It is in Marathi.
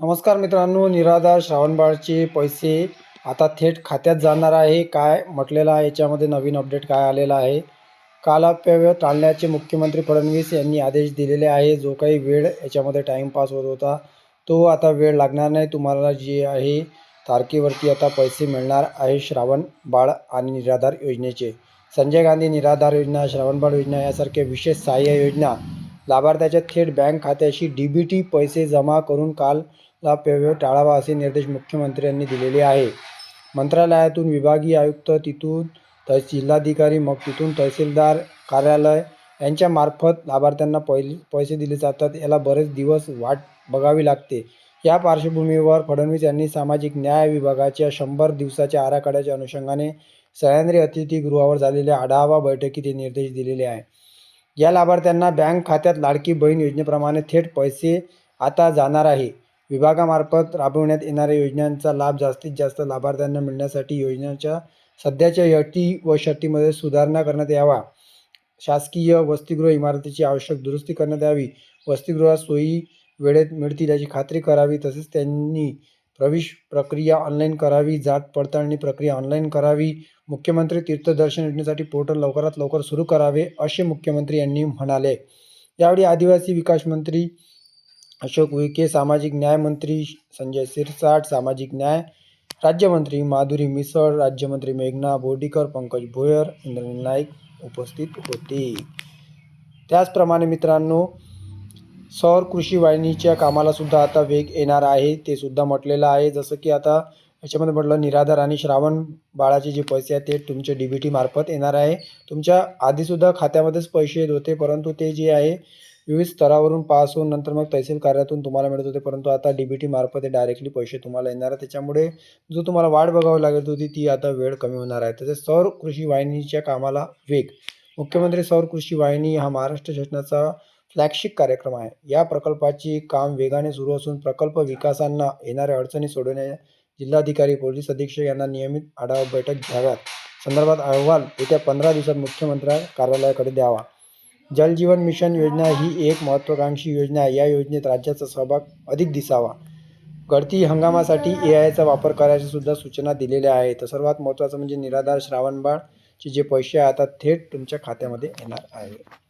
नमस्कार मित्रांनो निराधार श्रावणबाळचे पैसे आता थेट खात्यात जाणार आहे. काय म्हटलेलं आहे? याच्यामध्ये नवीन अपडेट काय आलेला आहे? कालापव्य टाळण्याचे मुख्यमंत्री फडणवीस यांनी आदेश दिलेले आहे. जो काही वेळ याच्यामध्ये टाईमपास होत होता तो आता वेळ लागणार नाही. तुम्हाला जे आहे तारखेवरती आता पैसे मिळणार आहे श्रावण बाळ आणि निराधार योजनेचे. संजय गांधी निराधार योजना श्रावणबाळ योजना यासारख्या विशेष सहाय्य योजना लाभार्थ्याच्या थेट बँक खात्याशी डी बी टी पैसे जमा करून काल लाभव्यय टाळावा असे निर्देश मुख्यमंत्र्यांनी दिलेले आहे. मंत्रालयातून विभागीय आयुक्त तिथून तर जिल्हाधिकारी मग तिथून तहसीलदार कार्यालय यांच्या मार्फत लाभार्थ्यांना पहिले पैसे दिले जातात. याला बरेच दिवस वाट बघावी लागते. या पार्श्वभूमीवर फडणवीस यांनी सामाजिक न्याय विभागाच्या शंभर दिवसाच्या आराखड्याच्या अनुषंगाने सह्याद्री अतिथीगृहावर झालेल्या आढावा बैठकीत हे निर्देश दिलेले आहे. या लाभार्थ्यांना बँक खात्यात लाडकी बहीण योजनेप्रमाणे थेट पैसे आता जाणार आहे. विभागामार्फत राबविण्यात येणाऱ्या योजनांचा लाभ जास्तीत जास्त लाभार्थ्यांना मिळण्यासाठी योजनेच्या सध्याच्या अटी व शर्तीमध्ये सुधारणा करण्यात यावा. शासकीय वसतिगृह इमारतीची आवश्यक दुरुस्ती करण्यात यावी. वसतिगृहात सोयी वेळेत मिळतील याची खात्री करावी. तसेच त्यांनी प्रवेश प्रक्रिया ऑनलाईन करावी. जात पडताळणी प्रक्रिया ऑनलाईन करावी. मुख्यमंत्री तीर्थदर्शन योजनेसाठी पोर्टल लवकरात लवकर सुरू करावे असे मुख्यमंत्री यांनी म्हणाले. यावेळी आदिवासी विकास मंत्री अशोक उईके सामाजिक न्यायमंत्री संजय सिरसाट सामाजिक न्याय राज्यमंत्री माधुरी मिसळ राज्यमंत्री मेघना बोर्डीकर पंकज भोयर इंद्रनील नाईक उपस्थित होते. त्याचप्रमाणे मित्रांनो सौर कृषी वाहिनीच्या कामाला सुद्धा आता वेग येणार आहे ते सुद्धा म्हटलेलं आहे. जसं की आता याच्यामध्ये म्हटलं निराधार आणि श्रावण बाळाचे जे पैसे आहेत ते तुमचे डी बी टी मार्फत येणार आहे. तुमच्या आधीसुद्धा खात्यामध्येच पैसे येत होते परंतु ते जे आहे विविध स्तरावरून पास होऊन नंतर मग तहसील कार्यातून तुम्हाला मिळत होते. परंतु आता डी बी टी मार्फत हे डायरेक्टली पैसे तुम्हाला येणार आहे त्याच्यामुळे जो तुम्हाला वाट बघावी लागत होती ती आता वेळ कमी होणार आहे. तसेच सौर कृषी वाहिनीच्या कामाला वेग. मुख्यमंत्री सौर कृषी वाहिनी हा महाराष्ट्र शासनाचा फ्लॅगशिप कार्यक्रम आहे. या प्रकल्पाची काम वेगाने सुरू असून प्रकल्प विकासांना येणाऱ्या अडचणी सोडवण्या जिल्हाधिकारी पोलीस अधीक्षक यांना नियमित आढावा बैठक घ्याव्यात. संदर्भात अहवाल येत्या पंधरा दिवसात मुख्यमंत्री कार्यालयाकडे द्यावा. जल जीवन मिशन योजना ही एक महत्त्वाकांक्षी योजना आहे. या योजनेत राज्याचा सहभाग अधिक दिसावा. गळती हंगामासाठी ए आयचा वापर करायच्यासुद्धा सूचना दिलेल्या आहेत. तर सर्वात महत्त्वाचं म्हणजे निराधार श्रावणबाळचे जे पैसे आहे आता थेट तुमच्या खात्यामध्ये येणार आहे.